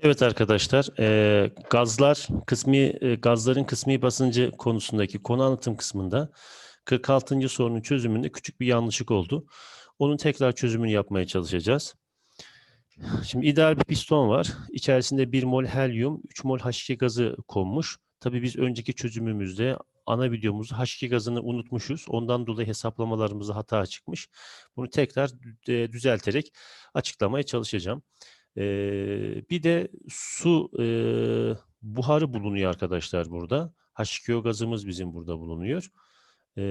Evet arkadaşlar, eee, gazlar kısmi eee, gazların kısmi basıncı konusundaki konu anlatım kısmında 46. sorunun çözümünde küçük bir yanlışlık oldu. Onun tekrar çözümünü yapmaya çalışacağız. Şimdi ideal bir piston var. İçerisinde 1 mol helyum, 3 mol H2 gazı konmuş. Tabii biz önceki çözümümüzde ana videomuzda H2 gazını unutmuşuz. Ondan dolayı hesaplamalarımızda hata çıkmış. Bunu tekrar eee, düzelterek açıklamaya çalışacağım. Eee, bir de su eee, buharı bulunuyor arkadaşlar burada. H2O gazımız bizim burada bulunuyor. Eee,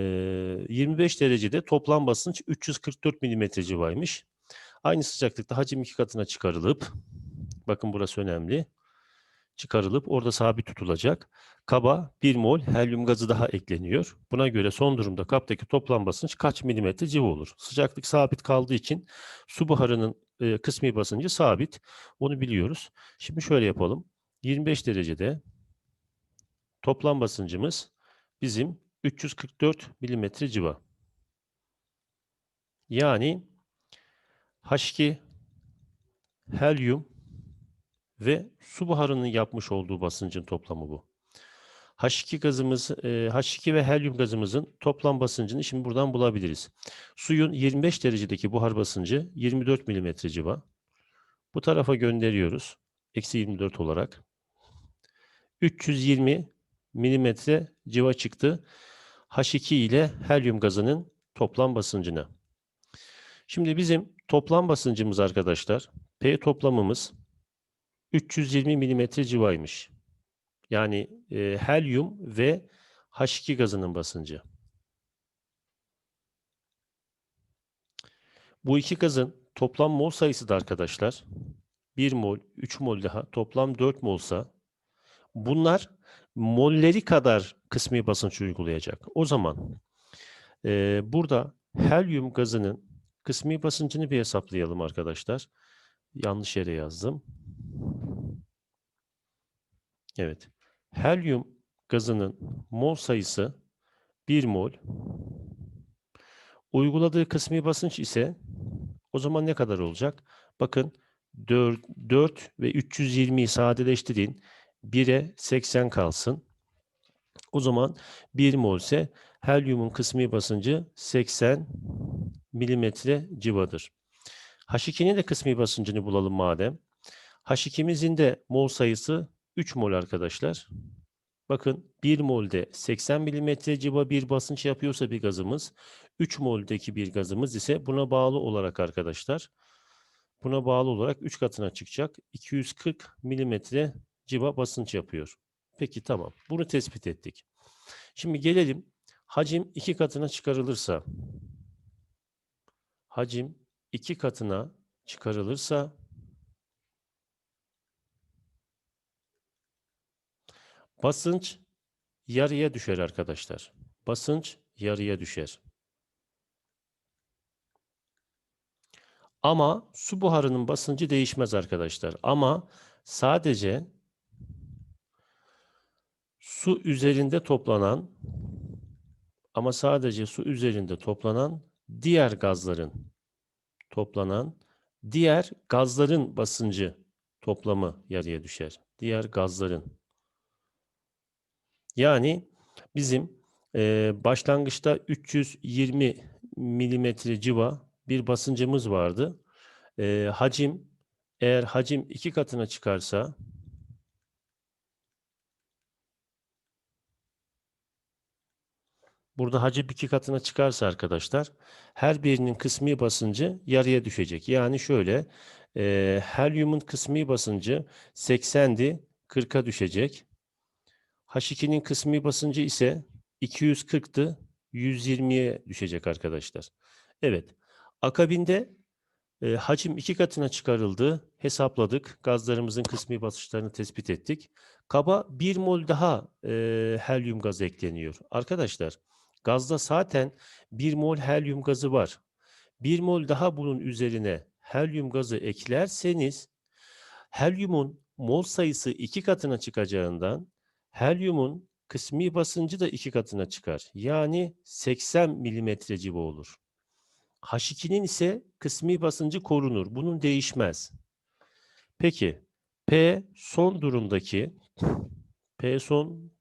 25 derecede toplam basınç 344 milimetre civarıymış. Aynı sıcaklıkta hacim iki katına çıkarılıp, bakın burası önemli, çıkarılıp orada sabit tutulacak. Kaba 1 mol helyum gazı daha ekleniyor. Buna göre son durumda kaptaki toplam basınç kaç milimetre civa olur? Sıcaklık sabit kaldığı için su buharının e, kısmi basıncı sabit. Onu biliyoruz. Şimdi şöyle yapalım. 25 derecede toplam basıncımız bizim 344 milimetre civa. Yani H2 helyum ve su buharının yapmış olduğu basıncın toplamı bu. H2 gazımız, e, H2 ve helyum gazımızın toplam basıncını şimdi buradan bulabiliriz. Suyun 25 derecedeki buhar basıncı 24 milimetre civa. Bu tarafa gönderiyoruz. Eksi 24 olarak. 320 milimetre civa çıktı. H2 ile helyum gazının toplam basıncına. Şimdi bizim toplam basıncımız arkadaşlar, P toplamımız 320 milimetre civaymış. Yani e, helyum ve H2 gazının basıncı. Bu iki gazın toplam mol sayısı da arkadaşlar 1 mol, 3 mol daha toplam 4 molsa bunlar molleri kadar kısmi basınç uygulayacak. O zaman e, burada helyum gazının kısmi basıncını bir hesaplayalım arkadaşlar. Yanlış yere yazdım. Evet. Helyum gazının mol sayısı 1 mol. Uyguladığı kısmi basınç ise o zaman ne kadar olacak? Bakın 4, 4 ve 320'yi sadeleştirin. 1'e 80 kalsın. O zaman 1 mol ise helyumun kısmi basıncı 80 milimetre civadır. H2'nin de kısmi basıncını bulalım madem. H2'mizin de mol sayısı 3 mol arkadaşlar. Bakın 1 molde 80 milimetre civa bir basınç yapıyorsa bir gazımız, 3 moldeki bir gazımız ise buna bağlı olarak arkadaşlar, buna bağlı olarak 3 katına çıkacak. 240 milimetre civa basınç yapıyor. Peki tamam. Bunu tespit ettik. Şimdi gelelim. Hacim 2 katına çıkarılırsa, hacim 2 katına çıkarılırsa Basınç yarıya düşer arkadaşlar. Basınç yarıya düşer. Ama su buharının basıncı değişmez arkadaşlar. Ama sadece su üzerinde toplanan ama sadece su üzerinde toplanan diğer gazların toplanan diğer gazların basıncı toplamı yarıya düşer. Diğer gazların yani bizim e, başlangıçta 320 milimetre civa bir basıncımız vardı. E, hacim eğer hacim iki katına çıkarsa Burada hacim iki katına çıkarsa arkadaşlar her birinin kısmi basıncı yarıya düşecek. Yani şöyle e, helyumun kısmi basıncı 80'di 40'a düşecek. H2'nin kısmi basıncı ise 240'tı 120'ye düşecek arkadaşlar. Evet. Akabinde e, hacim iki katına çıkarıldı. Hesapladık. Gazlarımızın kısmi basınçlarını tespit ettik. Kaba 1 mol daha e, helyum gazı ekleniyor. Arkadaşlar gazda zaten 1 mol helyum gazı var. 1 mol daha bunun üzerine helyum gazı eklerseniz helyumun mol sayısı iki katına çıkacağından Helyumun kısmi basıncı da iki katına çıkar. Yani 80 milimetre civa olur. H2'nin ise kısmi basıncı korunur. Bunun değişmez. Peki P son durumdaki P son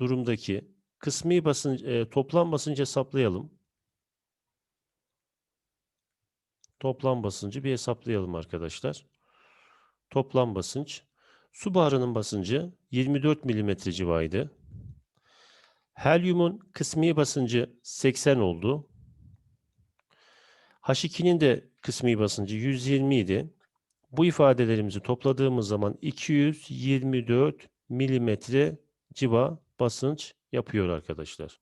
durumdaki kısmi basınç e, toplam basıncı hesaplayalım. Toplam basıncı bir hesaplayalım arkadaşlar. Toplam basınç. Su buharının basıncı 24 mm civarıydı. Helyumun kısmi basıncı 80 oldu. H2'nin de kısmi basıncı 120 idi. Bu ifadelerimizi topladığımız zaman 224 milimetre civa basınç yapıyor arkadaşlar.